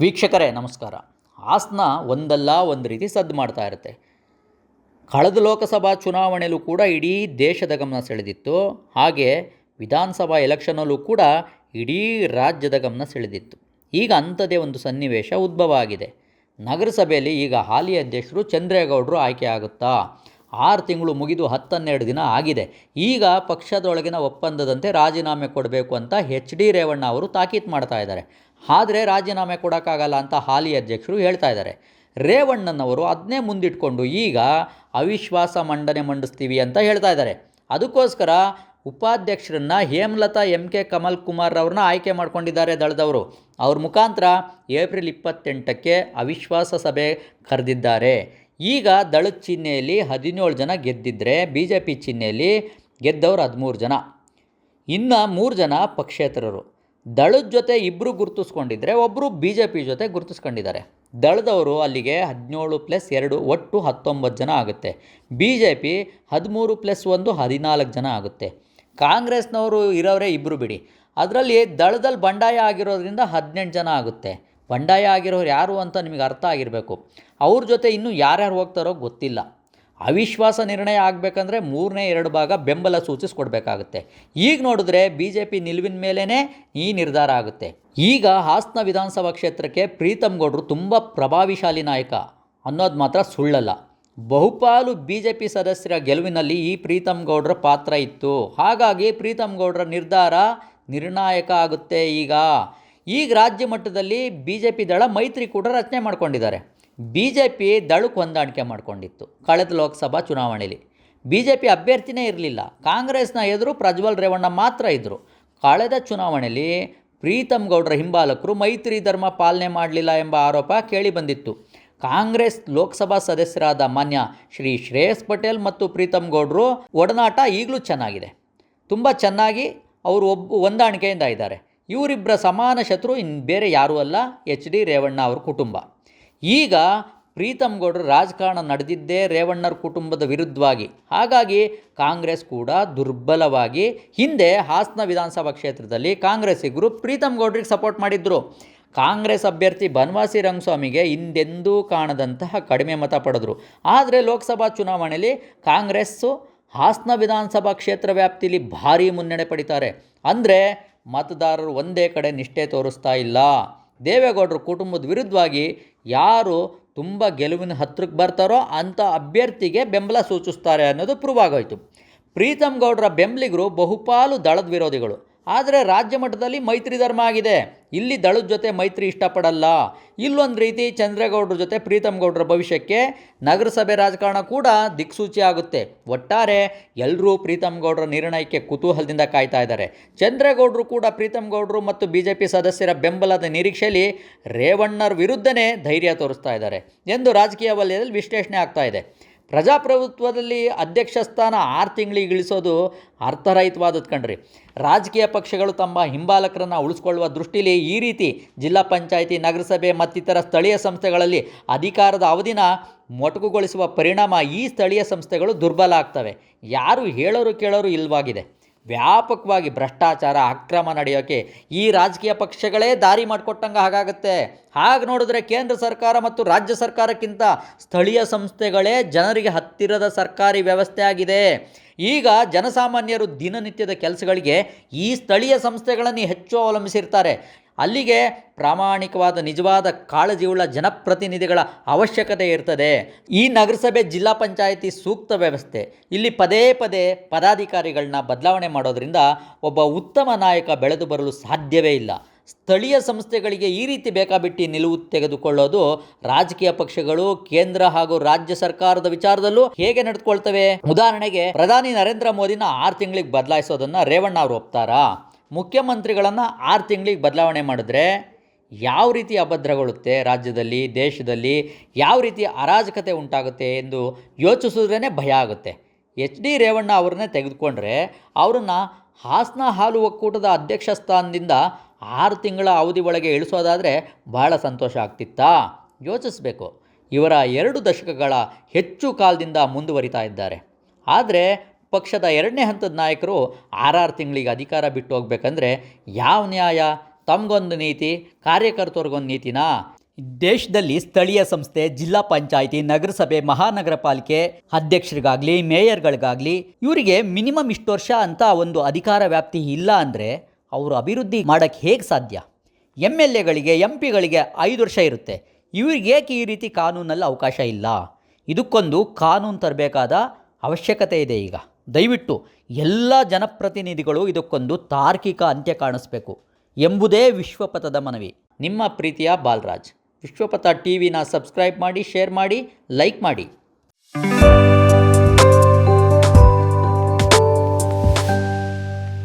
ವೀಕ್ಷಕರೇ, ನಮಸ್ಕಾರ. ಹಾಸನ ಒಂದಲ್ಲ ಒಂದು ರೀತಿ ಸದ್ದು ಮಾಡ್ತಾ ಇರುತ್ತೆ. ಕಳೆದ ಲೋಕಸಭಾ ಚುನಾವಣೆಯಲ್ಲೂ ಕೂಡ ಇಡೀ ದೇಶದ ಗಮನ ಸೆಳೆದಿತ್ತು. ಹಾಗೆ ವಿಧಾನಸಭಾ ಎಲೆಕ್ಷನಲ್ಲೂ ಕೂಡ ಇಡೀ ರಾಜ್ಯದ ಗಮನ ಸೆಳೆದಿತ್ತು. ಈಗ ಅಂಥದೇ ಒಂದು ಸನ್ನಿವೇಶ ಉದ್ಭವ ಆಗಿದೆ. ನಗರಸಭೆಯಲ್ಲಿ ಈಗ ಹಾಲಿ ಅಧ್ಯಕ್ಷರು ಚಂದ್ರೇಗೌಡರು ಆಯ್ಕೆ ಆಗುತ್ತಾ? ಆರು ತಿಂಗಳು ಮುಗಿದು ಹತ್ತನ್ನೆರಡು ದಿನ ಆಗಿದೆ. ಈಗ ಪಕ್ಷದೊಳಗಿನ ಒಪ್ಪಂದದಂತೆ ರಾಜೀನಾಮೆ ಕೊಡಬೇಕು ಅಂತ ಎಚ್ ಡಿ ರೇವಣ್ಣ ಅವರು ತಾಕೀತು ಮಾಡ್ತಾ ಇದ್ದಾರೆ. ಆದರೆ ರಾಜೀನಾಮೆ ಕೊಡೋಕ್ಕಾಗಲ್ಲ ಅಂತ ಹಾಲಿ ಅಧ್ಯಕ್ಷರು ಹೇಳ್ತಾ ಇದ್ದಾರೆ. ರೇವಣ್ಣನವರು ಅದನ್ನೇ ಮುಂದಿಟ್ಕೊಂಡು ಈಗ ಅವಿಶ್ವಾಸ ಮಂಡನೆ ಮಂಡಿಸ್ತೀವಿ ಅಂತ ಹೇಳ್ತಾ ಇದ್ದಾರೆ. ಅದಕ್ಕೋಸ್ಕರ ಉಪಾಧ್ಯಕ್ಷರನ್ನ ಹೇಮಲತಾ ಎಂ ಕೆ ಕಮಲ್ ಕುಮಾರ್ ಅವ್ರನ್ನ ಆಯ್ಕೆ ಮಾಡ್ಕೊಂಡಿದ್ದಾರೆ ದಳದವರು. ಅವ್ರ ಮುಖಾಂತರ ಏಪ್ರಿಲ್ ಇಪ್ಪತ್ತೆಂಟಕ್ಕೆ ಅವಿಶ್ವಾಸ ಸಭೆ ಕರೆದಿದ್ದಾರೆ. ಈಗ ದಳದ ಚಿಹ್ನೆಯಲ್ಲಿ ಹದಿನೇಳು ಜನ ಗೆದ್ದಿದ್ದರೆ ಬಿ ಜೆ ಪಿ ಚಿಹ್ನೆಯಲ್ಲಿ ಗೆದ್ದವರು ಹದಿಮೂರು ಜನ. ಇನ್ನು ಮೂರು ಜನ ಪಕ್ಷೇತರರು. ದಳದ ಜೊತೆ ಇಬ್ಬರು ಗುರುತಿಸ್ಕೊಂಡಿದ್ರೆ ಒಬ್ಬರು ಬಿ ಜೆ ಪಿ ಜೊತೆ ಗುರುತಿಸ್ಕೊಂಡಿದ್ದಾರೆ. ದಳದವರು ಅಲ್ಲಿಗೆ ಹದಿನೇಳು ಪ್ಲಸ್ ಎರಡು ಒಟ್ಟು ಹತ್ತೊಂಬತ್ತು ಜನ ಆಗುತ್ತೆ. ಬಿ ಜೆ ಪಿ ಹದಿಮೂರು ಪ್ಲಸ್ ಒಂದು ಹದಿನಾಲ್ಕು ಜನ ಆಗುತ್ತೆ. ಕಾಂಗ್ರೆಸ್ನವರು ಇರೋರೇ ಇಬ್ಬರು ಬಿಡಿ. ಅದರಲ್ಲಿ ದಳದಲ್ಲಿ ಬಂಡಾಯ ಆಗಿರೋದ್ರಿಂದ ಹದಿನೆಂಟು ಜನ ಆಗುತ್ತೆ. ಬಂಡಾಯ ಆಗಿರೋರು ಯಾರು ಅಂತ ನಿಮಗೆ ಅರ್ಥ ಆಗಿರಬೇಕು. ಅವ್ರ ಜೊತೆ ಇನ್ನೂ ಯಾರ್ಯಾರು ಹೋಗ್ತಾರೋ ಗೊತ್ತಿಲ್ಲ. ಅವಿಶ್ವಾಸ ನಿರ್ಣಯ ಆಗಬೇಕಂದ್ರೆ ಮೂರನೇ ಎರಡು ಭಾಗ ಬೆಂಬಲ ಸೂಚಿಸ್ಕೊಡ್ಬೇಕಾಗುತ್ತೆ. ಈಗ ನೋಡಿದ್ರೆ ಬಿ ಜೆ ಪಿ ನಿಲುವಿನ ಮೇಲೇ ಈ ನಿರ್ಧಾರ ಆಗುತ್ತೆ. ಈಗ ಹಾಸನ ವಿಧಾನಸಭಾ ಕ್ಷೇತ್ರಕ್ಕೆ ಪ್ರೀತಮ್ ಗೌಡ್ರು ತುಂಬ ಪ್ರಭಾವಿಶಾಲಿ ನಾಯಕ ಅನ್ನೋದು ಮಾತ್ರ ಸುಳ್ಳಲ್ಲ. ಬಹುಪಾಲು ಬಿ ಜೆ ಪಿ ಸದಸ್ಯರ ಗೆಲುವಿನಲ್ಲಿ ಈ ಪ್ರೀತಮ್ ಗೌಡ್ರ ಪಾತ್ರ ಇತ್ತು. ಹಾಗಾಗಿ ಪ್ರೀತಮ್ ಗೌಡ್ರ ನಿರ್ಧಾರ ನಿರ್ಣಾಯಕ ಆಗುತ್ತೆ ಈಗ. ಈಗ ರಾಜ್ಯ ಮಟ್ಟದಲ್ಲಿ ಬಿ ಜೆ ಪಿ ದಳ ಮೈತ್ರಿಕೂಟ ರಚನೆ ಮಾಡ್ಕೊಂಡಿದ್ದಾರೆ. ಬಿ ಜೆ ಪಿ ದಳಕ್ಕೆ ಹೊಂದಾಣಿಕೆ ಮಾಡಿಕೊಂಡಿತ್ತು ಕಳೆದ ಲೋಕಸಭಾ ಚುನಾವಣೆಯಲ್ಲಿ. ಬಿ ಜೆ ಪಿ ಅಭ್ಯರ್ಥಿನೇ ಇರಲಿಲ್ಲ. ಕಾಂಗ್ರೆಸ್ನ ಎದುರು ಪ್ರಜ್ವಲ್ ರೇವಣ್ಣ ಮಾತ್ರ ಇದ್ದರು ಕಳೆದ ಚುನಾವಣೆಯಲ್ಲಿ ಪ್ರೀತಮ್ ಗೌಡ್ರ ಹಿಂಬಾಲಕರು ಮೈತ್ರಿ ಧರ್ಮ ಪಾಲನೆ ಮಾಡಲಿಲ್ಲ ಎಂಬ ಆರೋಪ ಕೇಳಿಬಂದಿತ್ತು ಕಾಂಗ್ರೆಸ್ ಲೋಕಸಭಾ ಸದಸ್ಯರಾದ ಮಾನ್ಯ ಶ್ರೀ ಶ್ರೇಯಸ್ ಪಟೇಲ್ ಮತ್ತು ಪ್ರೀತಮ್ ಗೌಡ್ರು ಒಡನಾಟ ಈಗಲೂ ಚೆನ್ನಾಗಿದೆ. ತುಂಬ ಚೆನ್ನಾಗಿ ಅವರು ಒಬ್ಬ ಹೊಂದಾಣಿಕೆಯಿಂದ ಇದ್ದಾರೆ. ಇವರಿಬ್ಬರ ಸಮಾನ ಶತ್ರು ಇನ್ನು ಬೇರೆ ಯಾರೂ ಅಲ್ಲ. ಎಚ್ ಡಿ ರೇವಣ್ಣ ಅವರ ಕುಟುಂಬ. ಈಗ ಪ್ರೀತಮ್ ಗೌಡರು ರಾಜಕಾರಣ ನಡೆದಿದ್ದೇ ರೇವಣ್ಣರ ಕುಟುಂಬದ ವಿರುದ್ಧವಾಗಿ. ಹಾಗಾಗಿ ಕಾಂಗ್ರೆಸ್ ಕೂಡ ದುರ್ಬಲವಾಗಿ ಹಿಂದೆ ಹಾಸನ ವಿಧಾನಸಭಾ ಕ್ಷೇತ್ರದಲ್ಲಿ ಕಾಂಗ್ರೆಸ್ಸಿಗರು ಪ್ರೀತಮ್ ಗೌಡ್ರಿಗೆ ಸಪೋರ್ಟ್ ಮಾಡಿದ್ದರು ಕಾಂಗ್ರೆಸ್ ಅಭ್ಯರ್ಥಿ ಬನವಾಸಿ ರಂಗಸ್ವಾಮಿಗೆ ಹಿಂದೆಂದೂ ಕಾಣದಂತಹ ಕಡಿಮೆ ಮತ ಪಡೆದರು. ಆದರೆ ಲೋಕಸಭಾ ಚುನಾವಣೆಯಲ್ಲಿ ಕಾಂಗ್ರೆಸ್ಸು ಹಾಸನ ವಿಧಾನಸಭಾ ಕ್ಷೇತ್ರ ವ್ಯಾಪ್ತಿಯಲ್ಲಿ ಭಾರೀ ಮುನ್ನಡೆ ಪಡಿತಾರೆ. ಅಂದರೆ ಮತದಾರರು ಒಂದೇ ಕಡೆ ನಿಷ್ಠೆ ತೋರಿಸ್ತಾ ಇಲ್ಲ. ದೇವೇಗೌಡರ ಕುಟುಂಬದ ವಿರುದ್ಧವಾಗಿ ಯಾರು ತುಂಬ ಗೆಲುವಿನ ಹತ್ರಕ್ಕೆ ಬರ್ತಾರೋ ಅಂಥ ಅಭ್ಯರ್ಥಿಗೆ ಬೆಂಬಲ ಸೂಚಿಸ್ತಾರೆ ಅನ್ನೋದು ಪ್ರೂವ್ ಆಗೋಯಿತು. ಪ್ರೀತಮ್ ಗೌಡರ ಬೆಂಬಲಿಗರು ಬಹುಪಾಲು ದಳದ ವಿರೋಧಿಗಳು. ಆದರೆ ರಾಜ್ಯ ಮಟ್ಟದಲ್ಲಿ ಮೈತ್ರಿ ಧರ್ಮ ಆಗಿದೆ. ಇಲ್ಲಿ ದಳದ ಜೊತೆ ಮೈತ್ರಿ ಇಷ್ಟಪಡಲ್ಲ. ಇಲ್ಲೊಂದು ರೀತಿ ಚಂದ್ರೇಗೌಡರ ಜೊತೆ ಪ್ರೀತಮ್ ಗೌಡರ ಭವಿಷ್ಯಕ್ಕೆ ನಗರಸಭೆ ರಾಜಕಾರಣ ಕೂಡ ದಿಕ್ಸೂಚಿ ಆಗುತ್ತೆ. ಒಟ್ಟಾರೆ ಎಲ್ಲರೂ ಪ್ರೀತಮ್ ಗೌಡರ ನಿರ್ಣಯಕ್ಕೆ ಕುತೂಹಲದಿಂದ ಕಾಯ್ತಾ ಇದ್ದಾರೆ. ಚಂದ್ರೇಗೌಡರು ಕೂಡ ಪ್ರೀತಮ್ ಗೌಡರು ಮತ್ತು ಬಿ ಜೆ ಪಿ ಸದಸ್ಯರ ಬೆಂಬಲದ ನಿರೀಕ್ಷೆಯಲ್ಲಿ ರೇವಣ್ಣರ ವಿರುದ್ಧನೇ ಧೈರ್ಯ ತೋರಿಸ್ತಾ ಇದ್ದಾರೆ ಎಂದು ರಾಜಕೀಯ ವಲಯದಲ್ಲಿ ವಿಶ್ಲೇಷಣೆ ಆಗ್ತಾ ಇದೆ. ಪ್ರಜಾಪ್ರಭುತ್ವದಲ್ಲಿ ಅಧ್ಯಕ್ಷ ಸ್ಥಾನ ಆರು ತಿಂಗಳಿಗೆ ಇಳಿಸೋದು ಅರ್ಥರಹಿತವಾದದ್ದು ಕಣ್ರಿ. ರಾಜಕೀಯ ಪಕ್ಷಗಳು ತಮ್ಮ ಹಿಂಬಾಲಕರನ್ನು ಉಳಿಸ್ಕೊಳ್ಳುವ ದೃಷ್ಟಿಲಿ ಈ ರೀತಿ ಜಿಲ್ಲಾ ಪಂಚಾಯಿತಿ, ನಗರಸಭೆ ಮತ್ತಿತರ ಸ್ಥಳೀಯ ಸಂಸ್ಥೆಗಳಲ್ಲಿ ಅಧಿಕಾರದ ಅವಧಿನ ಮೊಟಕುಗೊಳಿಸುವ ಪರಿಣಾಮ ಈ ಸ್ಥಳೀಯ ಸಂಸ್ಥೆಗಳು ದುರ್ಬಲ ಆಗ್ತವೆ. ಯಾರು ಹೇಳೋರು ಕೇಳೋರು ಇಲ್ವಾಗಿದೆ. ವ್ಯಾಪಕವಾಗಿ ಭ್ರಷ್ಟಾಚಾರ ಅಕ್ರಮ ನಡೆಯೋಕೆ ಈ ರಾಜಕೀಯ ಪಕ್ಷಗಳೇ ದಾರಿ ಮಾಡಿಕೊಟ್ಟಂಗೆ ಹಾಗಾಗುತ್ತೆ. ಹಾಗೆ ನೋಡಿದ್ರೆ ಕೇಂದ್ರ ಸರ್ಕಾರ ಮತ್ತು ರಾಜ್ಯ ಸರ್ಕಾರಕ್ಕಿಂತ ಸ್ಥಳೀಯ ಸಂಸ್ಥೆಗಳೇ ಜನರಿಗೆ ಹತ್ತಿರದ ಸರ್ಕಾರಿ ವ್ಯವಸ್ಥೆ ಆಗಿದೆ. ಈಗ ಜನಸಾಮಾನ್ಯರು ದಿನನಿತ್ಯದ ಕೆಲಸಗಳಿಗೆ ಈ ಸ್ಥಳೀಯ ಸಂಸ್ಥೆಗಳನ್ನು ಹೆಚ್ಚು ಅವಲಂಬಿಸಿರ್ತಾರೆ. ಅಲ್ಲಿಗೆ ಪ್ರಾಮಾಣಿಕವಾದ, ನಿಜವಾದ ಕಾಳಜಿಯುಳ್ಳ ಜನಪ್ರತಿನಿಧಿಗಳ ಅವಶ್ಯಕತೆ ಇರ್ತದೆ. ಈ ನಗರಸಭೆ ಜಿಲ್ಲಾ ಪಂಚಾಯಿತಿ ಸೂಕ್ತ ವ್ಯವಸ್ಥೆ. ಇಲ್ಲಿ ಪದೇ ಪದೇ ಪದಾಧಿಕಾರಿಗಳನ್ನ ಬದಲಾವಣೆ ಮಾಡೋದರಿಂದ ಒಬ್ಬ ಉತ್ತಮ ನಾಯಕ ಬೆಳೆದು ಬರಲು ಸಾಧ್ಯವೇ ಇಲ್ಲ. ಸ್ಥಳೀಯ ಸಂಸ್ಥೆಗಳಿಗೆ ಈ ರೀತಿ ಬೇಕಾಬಿಟ್ಟಿ ನಿಲುವು ತೆಗೆದುಕೊಳ್ಳೋದು ರಾಜಕೀಯ ಪಕ್ಷಗಳು, ಕೇಂದ್ರ ಹಾಗೂ ರಾಜ್ಯ ಸರ್ಕಾರದ ವಿಚಾರದಲ್ಲೂ ಹೇಗೆ ನಡೆದುಕೊಳ್ತವೆ? ಉದಾಹರಣೆಗೆ, ಪ್ರಧಾನಿ ನರೇಂದ್ರ ಮೋದಿನ ಆರು ತಿಂಗಳಿಗೆ ಬದಲಾಯಿಸೋದನ್ನು ರೇವಣ್ಣ ಅವರು ಒಪ್ತಾರಾ? ಮುಖ್ಯಮಂತ್ರಿಗಳನ್ನು ಆರು ತಿಂಗಳಿಗೆ ಬದಲಾವಣೆ ಮಾಡಿದ್ರೆ ಯಾವ ರೀತಿ ಅಭದ್ರಗೊಳ್ಳುತ್ತೆ ರಾಜ್ಯದಲ್ಲಿ, ದೇಶದಲ್ಲಿ, ಯಾವ ರೀತಿ ಅರಾಜಕತೆ ಉಂಟಾಗುತ್ತೆ ಎಂದು ಯೋಚಿಸಿದ್ರೇ ಭಯ ಆಗುತ್ತೆ. ಎಚ್ ಡಿ ರೇವಣ್ಣ ಅವ್ರನ್ನೇ ತೆಗೆದುಕೊಂಡ್ರೆ ಅವ್ರನ್ನ ಹಾಸನ ಹಾಲು ಒಕ್ಕೂಟದ ಅಧ್ಯಕ್ಷ ಸ್ಥಾನದಿಂದ ಆರು ತಿಂಗಳ ಅವಧಿ ಒಳಗೆ ಇಳಿಸೋದಾದರೆ ಬಹಳ ಸಂತೋಷ ಆಗ್ತಿತ್ತಾ? ಯೋಚಿಸಬೇಕು. ಇವರ ಎರಡು ದಶಕಗಳ ಹೆಚ್ಚು ಕಾಲದಿಂದ ಮುಂದುವರಿತಾ ಇದ್ದಾರೆ. ಆದರೆ ಪಕ್ಷದ ಎರಡನೇ ಹಂತದ ನಾಯಕರು ಆರಾರು ತಿಂಗಳಿಗೆ ಅಧಿಕಾರ ಬಿಟ್ಟು ಹೋಗ್ಬೇಕಂದ್ರೆ ಯಾವ ನ್ಯಾಯ? ತಮಗೊಂದು ನೀತಿ ಕಾರ್ಯಕರ್ತರಿಗೊಂದು ನೀತಿನಾ? ದೇಶದಲ್ಲಿ ಸ್ಥಳೀಯ ಸಂಸ್ಥೆ, ಜಿಲ್ಲಾ ಪಂಚಾಯಿತಿ, ನಗರಸಭೆ ಮಹಾನಗರ ಪಾಲಿಕೆ ಅಧ್ಯಕ್ಷರಿಗಾಗಲಿ, ಮೇಯರ್ಗಳಿಗಾಗಲಿ ಇವರಿಗೆ ಮಿನಿಮಮ್ ಇಷ್ಟು ವರ್ಷ ಅಂತ ಒಂದು ಅಧಿಕಾರ ವ್ಯಾಪ್ತಿ ಇಲ್ಲ ಅಂದರೆ ಅವರು ಅಭಿವೃದ್ಧಿ ಮಾಡೋಕ್ಕೆ ಹೇಗೆ ಸಾಧ್ಯ? ಎಂ ಎಲ್ ಎಗಳಿಗೆ, ಎಂ ಪಿಗಳಿಗೆ ಐದು ವರ್ಷ ಇರುತ್ತೆ. ಇವ್ರಿಗೆ ಏಕೆ ಈ ರೀತಿ ಕಾನೂನಲ್ಲಿ ಅವಕಾಶ ಇಲ್ಲ? ಇದಕ್ಕೊಂದು ಕಾನೂನು ತರಬೇಕಾದ ಅವಶ್ಯಕತೆ ಇದೆ ಈಗ. ದಯವಿಟ್ಟು ಎಲ್ಲ ಜನಪ್ರತಿನಿಧಿಗಳು ಇದಕ್ಕೊಂದು ತಾರ್ಕಿಕ ಅಂತ್ಯ ಕಾಣಿಸ್ಬೇಕು ಎಂಬುದೇ ವಿಶ್ವಪಥದ ಮನವಿ. ನಿಮ್ಮ ಪ್ರೀತಿಯ ಬಾಲರಾಜ್. ವಿಶ್ವಪಥ ಟಿ ವಿನ ಸಬ್ಸ್ಕ್ರೈಬ್ ಮಾಡಿ, ಶೇರ್ ಮಾಡಿ, ಲೈಕ್ ಮಾಡಿ.